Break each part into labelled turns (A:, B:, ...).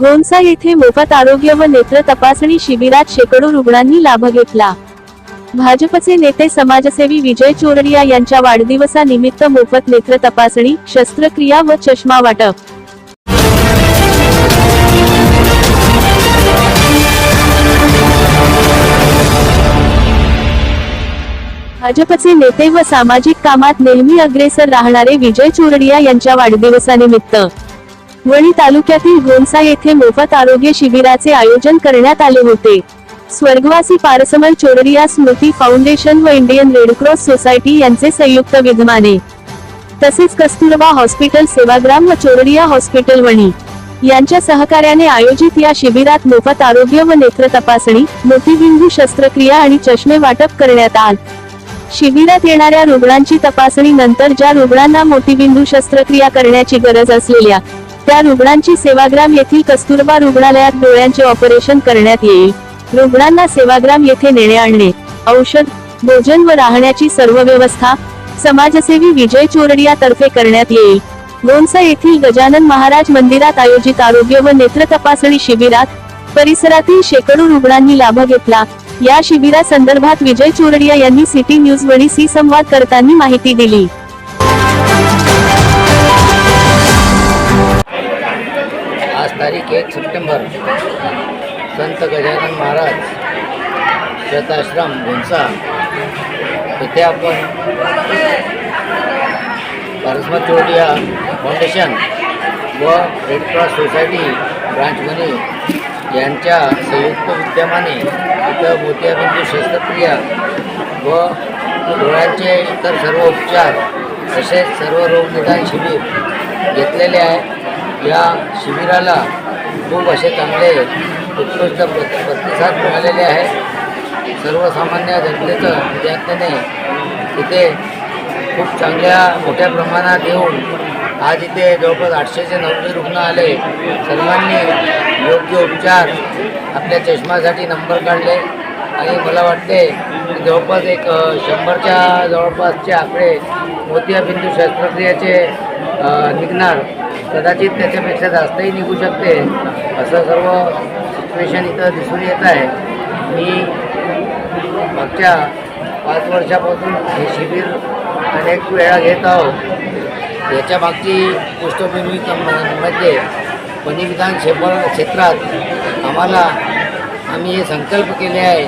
A: गोंसा येथे मोफत आरोग्य व नेत्र तपासणी शिबिरात शेकडो रुग्णांनी लाभ घेतला. भाजपचे नेते समाजसेवी विजय चोरडिया यांच्या वाढदिवसानिमित्त मोफत नेत्र तपासणी शस्त्रक्रिया व चष्मा वाटप. भाजपचे नेते व सामाजिक कामात नेहमी अग्रेसर राहणारे विजय चोरडिया यांच्या वाढदिवसानिमित्त. वणी तालुक्यातील गोंसा येथे मोफत आरोग्य शिबिराचे आयोजन करण्यात आले होते. स्वर्गवासी पारसमल चोरडिया स्मृती फाउंडेशन व इंडियन रेडक्रॉस सोसायटी यांचे संयुक्त विद्यमाने. तसेच कस्तुरबा हॉस्पिटल सेवाग्राम व चोरडिया हॉस्पिटल वणी. यांच्या सहकार्याने आयोजित या शिबिरात मोफत आरोग्य व नेत्र तपासणी मोतीबिंदू शस्त्रक्रिया आणि चष्मे वाटप करण्यात आले. शिबिरात येणाऱ्या रुग्णांची तपासणी नंतर ज्या रुग्णांना मोतीबिंदू शस्त्रक्रिया करण्याची गरज असलेल्या त्या रुग्णांची सेवाग्राम येथील कस्तुरबा रुग्णालयात डोळ्यांचे ऑपरेशन करण्यात येईल. रुग्णांना सेवाग्राम येथे नेणे आणणे औषध भोजन व राहण्याची सर्व व्यवस्था समाजसेवी विजय चोरडिया तर्फे करण्यात येईल. गोंसा येथील गजानन महाराज मंदिरात आयोजित आरोग्य व नेत्र तपासणी शिबिरात परिसरातील शेकडो रुग्णांनी लाभ घेतला. या शिबिरासंदर्भात विजय चोरडिया यांनी सिटी न्यूज वणी सी संवाद करताना माहिती दिली.
B: एक सप्टेंबर. संत गजानन महाराज शताश्रम घोंसा येथे आपण पारसमत चोटिया फाउंडेशन व रेड क्रॉस सोसायटी ब्रांचमनी यांच्या संयुक्त विद्यमाने इथं मोतियाबिंदू शस्त्रक्रिया व डोळ्यांचे इतर सर्व उपचार तसेच सर्व रोगनिदान शिबिर घेतलेले आहे. या शिबिराला खूप असे चांगले उत्कृष्ट प्रति प्रतिसाद मिळालेले आहे सर्वसामान्य जनतेचं विद्यार्थ्याने तिथे खूप चांगल्या मोठ्या प्रमाणात येऊन आज इथे जवळपास आठशेचे नव्वद रुग्ण आले. सर्वांनी योग्य उपचार आपल्या चष्म्यासाठी नंबर काढले. आणि मला वाटते की जवळपास एक शंभरच्या जवळपासचे आकडे मोतियाबिंदू शस्त्रक्रियेचे अ, निघणार. कदाचित त्याच्यापेक्षा जास्तही निघू शकते. असं सर्व सिच्युएशन इथं दिसून येत आहे. मी मागच्या पाच वर्षापासून हे शिबिर अनेक वेळा घेत आहोत. याच्या मागची पृष्ठभूमी म्हणजे मध्ये वनी क्षेत्र क्षेत्रात आम्हाला आम्ही हे संकल्प केले आहे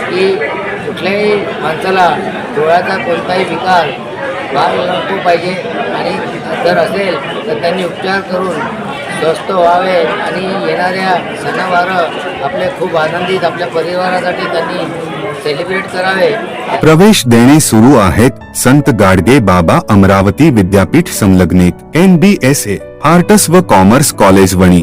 B: की कुठल्याही माणसाला डोळ्याचा कोणताही विकार भाग लागतो पाहिजे आणि जर असेल तर त्यांनी उपचार करून स्वस्त व्हावे आणि येणाऱ्या सणवारं आपले खूप आनंदित आपल्या परिवारासाठी त्यांनी सेलिब्रेट करावे.
C: प्रवेश देणे सुरू आहेत संत गाडगे बाबा अमरावती विद्यापीठ संलग्नित N B S A arts व कॉमर्स कॉलेज वणी.